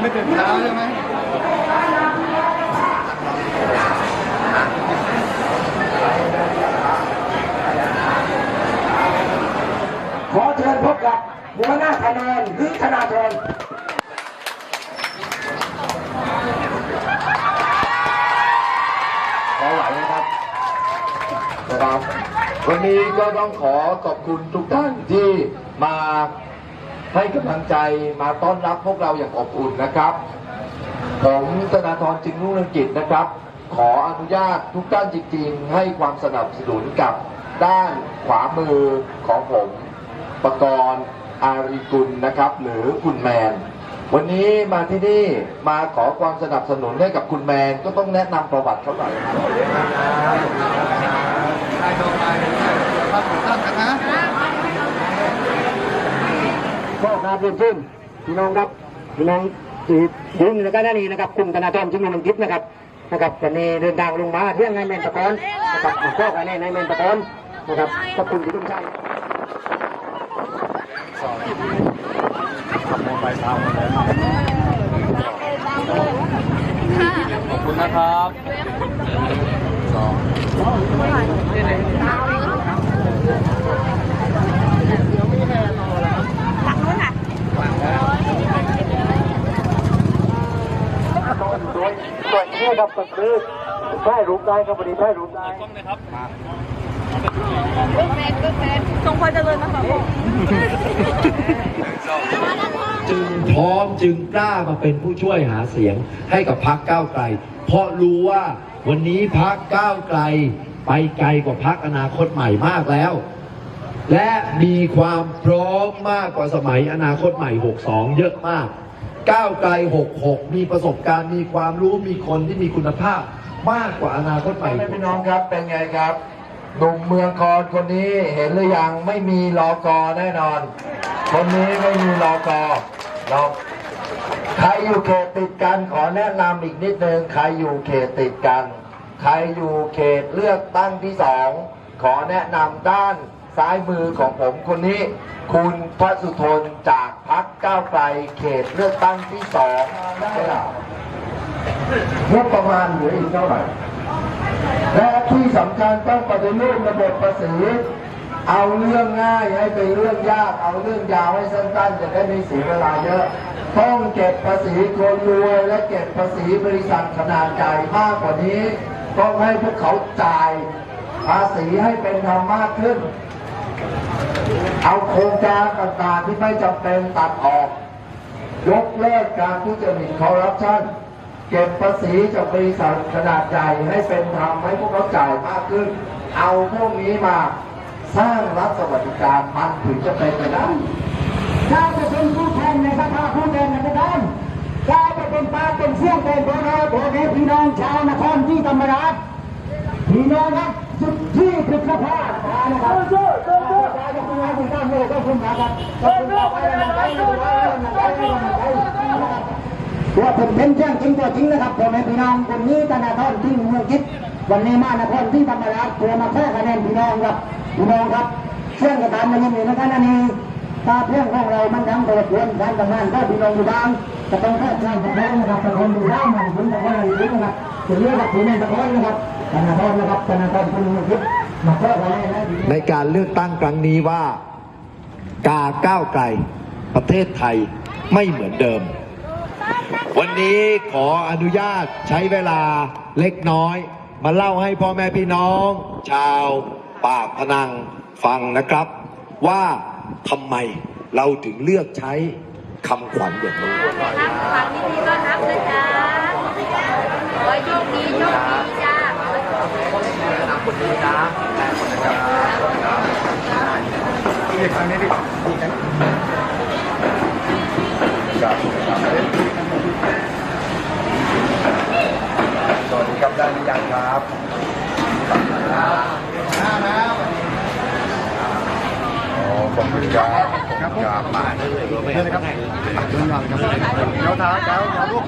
ไม่ตื่นเช้าใช่ไหมขอเชิญพบกับหัวหน้าคะแนนหรือธนาธรพอไหวไหมครับนะครับ วันนี้ก็ต้องขอขอบคุณทุกท่านที่มา ให้กำลังใจมาต้อนรับพวกเราอย่างอบอุ่นนะครับ ผมธนาธรจึงรุ่งเรืองกิจนะครับ ขออนุญาตทุกท่านจริงๆ ให้ความสนับสนุนกับด้านขวามือของผมประกรณ์อารีกุลนะครับ หรือคุณแมน วันนี้มาที่นี่มาขอความสนับสนุนให้กับคุณแมนก็ต้องแนะนำประวัติเขาหน่อยครับ ได้ต่อไปครับถูกต้องกันนะ ก็ครับเรียนเชิญพี่น้องครับพี่น้องที่ยืนในกันนี่นะครับคุณธนาธรจึงมันคิดนะครับนะครับวันนี้เดินทางลงมาเที่ยงในเมนตะกอนนะครับมาก็กันในเมนตะกอนนะครับขอบคุณที่ทุกท่านขอบคุณนะครับสอง โดยส่ว นนี้ครับก็คือได้รูปได้ครับวันนี้ได้รูปได้ทรงพอเจริญนะคะพ่อจึงพร้อมจึงกล้ามาเป็นผู้ช่วยหาเสียงให้กับพักก้าวไกล เพราะรู้ว่าวันนี้พักก้าวไกล ไปไกลกว่าพักอนาคตใหม่มากแล้ว และมีความพร้อมมากกว่าสมัยอนาคตใหม่ 62 เยอะมาก ก้าวไกล 66 มีประสบการณ์ มีความรู้ มีคนที่มีคุณภาพ มากกว่าอนาคตใหม่พี่น้องครับ เป็นไงครับหนุ่มเมืองคอนคนนี้เห็นหรือยังไม่มีรอกอแน่นอน คนนี้ไม่มีรอกอหรอกใครอยู่เขตติดกันขอแนะนำอีกนิดนึงใครอยู่เขตติดกัน ใครอยู่เขตเลือกตั้งที่สองขอแนะนำด้าน ซ้ายมือของผมคนนี้ คุณพระสุทนจากพักก้าวไกลเขตเลือกตั้งที่สองได้แล้วงบประมาณเหลืออีกเท่าไหร่ และที่สำคัญต้องปฏิรูประบบภาษีเอาเรื่องง่ายให้เป็นเรื่องยาก เอาเรื่องยาวให้สั้นๆจะได้ไม่เสียเวลาเยอะ ต้องเก็บภาษีคนรวยและเก็บภาษีบริษัทขนาดใหญ่มากกว่านี้ ต้องให้พวกเขาจ่ายภาษีให้เป็นธรรมมากขึ้น เอาโครงการต่างๆที่ไม่จำเป็นตัดออก ยกเลิกการทุจริตคอร์รัปชันเก็บภาษีจากบริษัทขนาดใหญ่ให้เป็นธรรมให้พวกเขาจ่ายมากขึ้น เอาพวกนี้มาสร้างรัฐสวัสดิการมันถึงจะเป็นไปได้ถ้าจะเป็นผู้แทนในสภาผู้แทนราษฎรถ้าจะเป็นปาเป็นเสี้ยงเป็นโบราณโบราณพี่น้องชาวนครที่ธรรมราชพี่น้องครับสุดที่พฤษภานะครับ คุณครับคุณตั้งเลยขอบคุณครับขอบคุณครับขอบคุณครับขอบคุณครับตัวผมเป็นเจ้างจริงตัวจริงนะครับผมเป็นพี่น้องคนนี้ธนาธรที่เมืองคิดวันนี้มานครที่ธรรมราชเพื่อมาแค่คะแนนพี่น้องครับพี่น้องครับเชื่องกระทำมันยังอยู่ในขณะนี้ตาเพื่อนของเรามันทั้งตัวควรการทำงานก็พี่น้องอยู่บ้างจะต้องแค่สร้างสะพานนะครับสะพานดูร่างของคุณสะพานอะไรนะครับถึงเรื่องกับคุณในสะพานนะครับธนาคารนะครับธนาคารคุณมุทิศมาเพื่ออะไรนะในการเลือกตั้งครั้งนี้ว่า กาก้าวไกลประเทศไทยไม่เหมือนเดิม วันนี้ขออนุญาตใช้เวลาเล็กน้อย มาเล่าให้พ่อแม่พี่น้อง ชาวปากพนังฟังนะครับ ว่าทำไมเราถึงเลือกใช้คำขวัญอย่างนี้ครับฟังยินดีต้อนรับนะจ๊ะขอโชคดีโชคดีจ้า เรียกครั้งนี้ดิดีกันสวัสดีครับด้านนี้ยังครับขอบคุณครับครับมาเลยครับเดินหลังครับเดี๋ยวท้าเดี๋ยวลูก